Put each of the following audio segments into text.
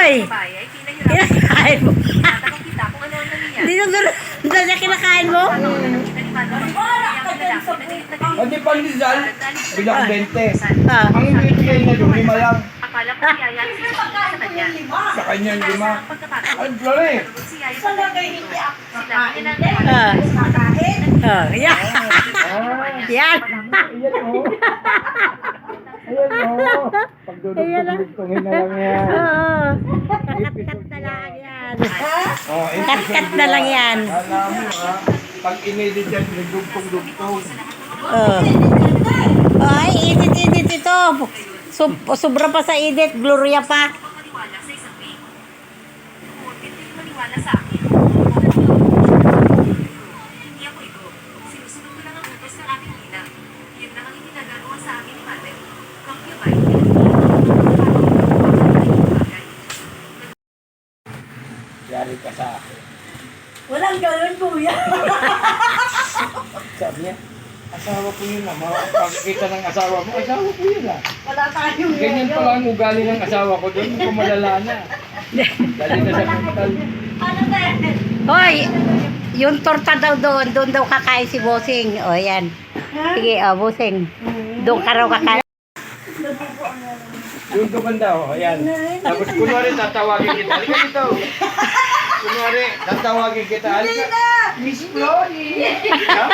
Pinahirapan Kinakain mo. Tinatanong kita kung ano ang nangyayari. Dito doon. Doon na kinakain mo? Ano ang nakita ni Mano? Yung lalaki na galit na galit. O di pandesal, bilang 20. Ah. Ang ibigay na doon, lima lang. Akala ko si Yaya ang sisipin sa kanya. Sa kanya yung lima. Si Yaya sa kanya. Sinabi niya na Ah. Oh, yan. Ah, Yan. Ayan o. Ayan o. Pagdudugtong-dugtongin na lang yan. Oo. Kat-kat na lang yan. Oh, Kat-kat na lang yan. Alam mo ha, pag inedit yan, nagdugtong-dugtong. Oh. Ay, edit-edit ito. Sobra pa sa edit. Gloria pa. Kung hindi maniwala sa akin, hindi ako ito. Sinusunod ko lang ang utos ng aking ina. Yun lang ang itinagagawa sa akin ni Mother. Concubine. Bagay. Yari ka sa akin. Walang ganun, kuya. Sabi niya, asawa ko yun na. Pagkita ng asawa mo, asawa ko yun ah. Wala tayong Ganyan pala ang ugali ng asawa ko doon, kung malala na. Dali na sa mental. Ano na Hoy, yung torta daw doon. Doon daw kakain si Bossing. O, yan. Sige, oh, Bossing. Doon ka raw kakain. Yung gumanda oh, ayan. Tapos kunwari tatawagin kita. Halika dito. Kunwari tatawagin kita. Halika. Miss Flori. Ha?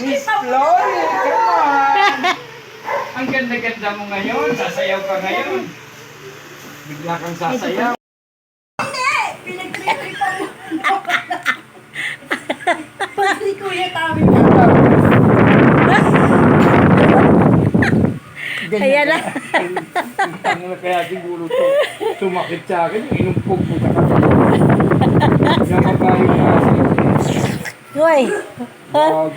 Miss Flori, come on. Ang ganda-ganda mo ngayon. Sasayaw ka ngayon. Bigla kang sasayaw. Pag si kuya tawid Ayan na. Ang na kaya siguro to. Sumakit sa akin. Inumpog mo ka mabayo na Hoy, Bago.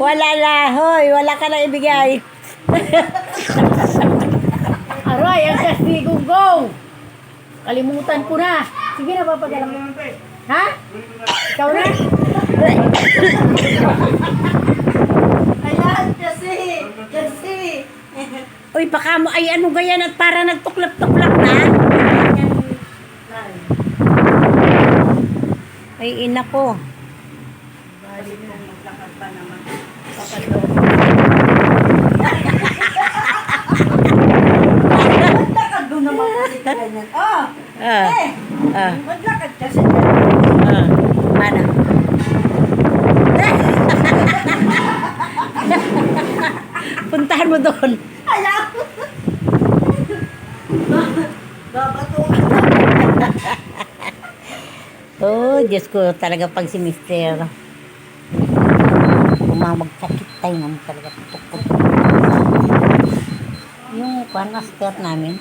wala na. Hoy, wala ka na ibigay. Aray, ang kastigong go! Kalimutan ko na. Sige na, papadala mo. Ha? Ikaw na? Ayan, kasi. Kasi. Uy, baka mo, ay ano ganyan at para nagtuklap-tuklap na. Ay, ina ko. Bali mo, maglakad pa naman. Maglakad doon naman kasi ka ganyan. Oh, Ah, eh, ah, maglakad kasi. ah. Ano? Puntahan mo doon. Ayaw! Babato. Oh, Diyos ko talaga pag si Mister. Umamag sakit tayo naman talaga. Tukot. Yung kwan, master namin.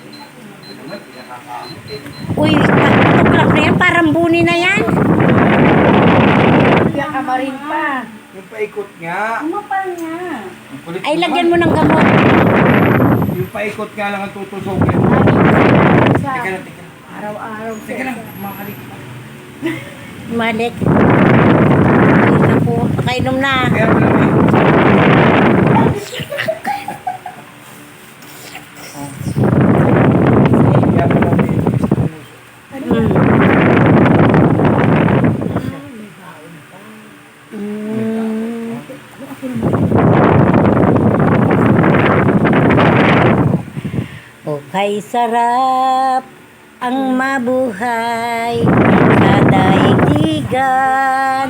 Uy, tuklap na yan. Parang buni na yan. Kaya ka pa rin pa. Yung paikot nga. Kumapal nga. Ang kulit Ay, naman. lagyan mo ng gamot. Yung paikot nga lang ang tutusokin. Sa Teka lang, teka lang. araw-araw. Teka lang, makalik pa. Malik. Ay, naku. Pakainom na. Mm. Mm. Okay, sarap ang mabuhay sa daigdigan.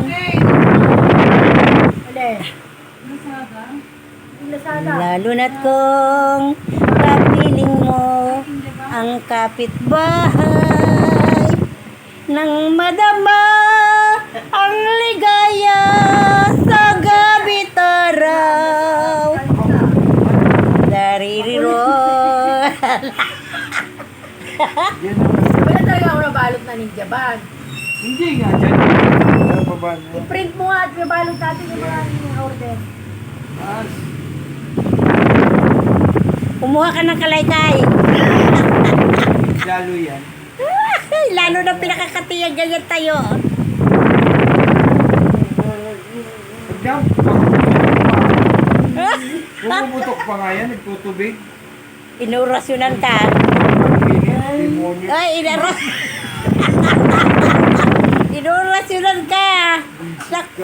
Lalo na't kung kapiling mo ang kapitbahay nang madama ang ligaya sa gabi araw. Daririro. Wala talaga ako nabalot na ninja bag. Hindi nga, dyan. Ano pa ba? I-print mo nga at nabalot natin yung mga order. Ah, Kumuha ka ng kalaykay. Lalo yan. Lalo na pinakakatiyag ganyan tayo. Pag daw, pumuputok pa nga yan, nagtutubig. Inurasyonan ka. Pagpingit. inaras. Inurasyonan ka. Sakpo.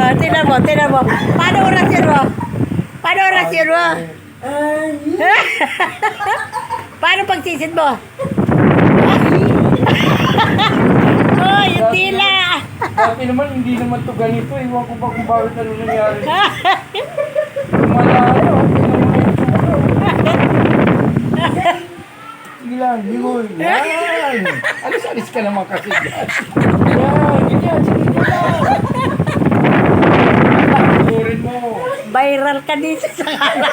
Oh, tinan mo, tinan mo. Paano orasyon mo? Paano orasyon mo? Paano pagsisid mo? oh, yung tila. Dati naman, hindi naman to ganito. Iwan ko ba kung bakit ano nangyari. Malalo. Sige lang, Bimoy. Yan. Alis-alis ka naman kasi dyan. Yan, ganyan. Sige. Tuturin mo. Viral ka dito sa ano.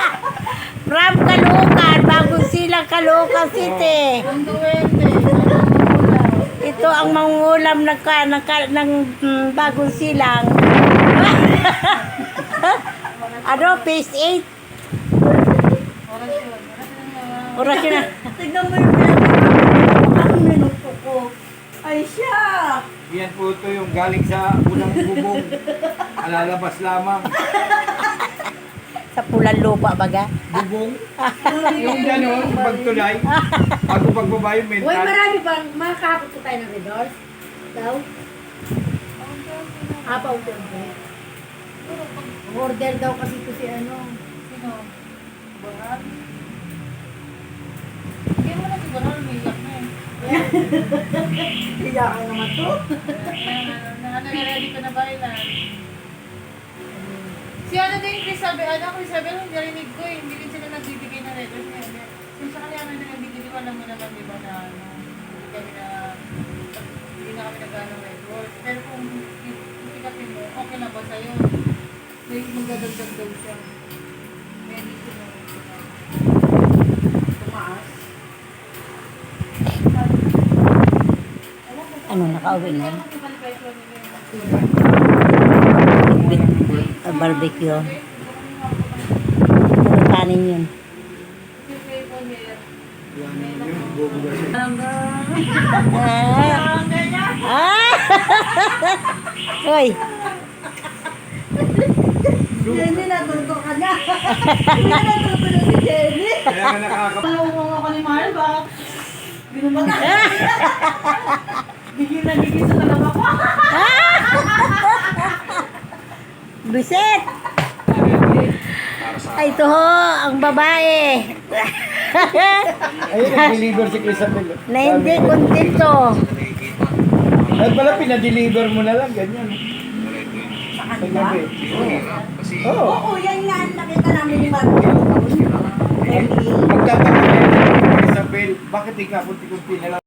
From Caloocan, bagong silang Caloocan City. Ito ang mangulam ng, ka, ng, ka- ng mm, bagong silang. ano, phase 8? Orasyon na. Tignan mo yung pinag- Ang minuto ko. Ay siya! Yan po ito yung galing sa unang bubong. Alalabas lamang. Sa pulang lupa baga. Bubong. Yung gano'n, pagtulay. Bago pagbaba yung Uy, mental. marami bang makakapot ko tayo ng redors? Daw? Ah, pa-order. Order daw kasi ito si ano. Sino? Bahal? Iyakan naman to. Naka-ready ko na ba ilan? Si ano din, Chris sabi, ano, Chris sabi, ano, narinig ko eh, hindi rin sila nagbibigay ng letters niya. Since sa kaya na nagbibigay, alam mo naman, di ba, na ano, hindi kami na, hindi na kami nag-ano red words. Pero kung itikapin mo, okay na ba sa'yo? May magdadagdag daw siya. May hindi Ano, nakauwi na? Bit- barbecue. Ano kanin yun? Ah! Ah! Hoy! Jenny, natuto ka na. Hindi na natuto na si Jenny. Kaya nga nakakap... Ano ako ni Mahal ba? Binuman na. Gigil na gigil sa talaga ko. Bisit! Ay, ito ho, ang babae. Ayun, nag-deliver si Crisabel. na hindi kontento. Ay pala, pinadeliver mo na lang, ganyan. Sa. Oo. Oo. Oo, yan nga. Nakita namin ni Marco. Magtataka na Isabel, bakit di ka kunti-kunti na lang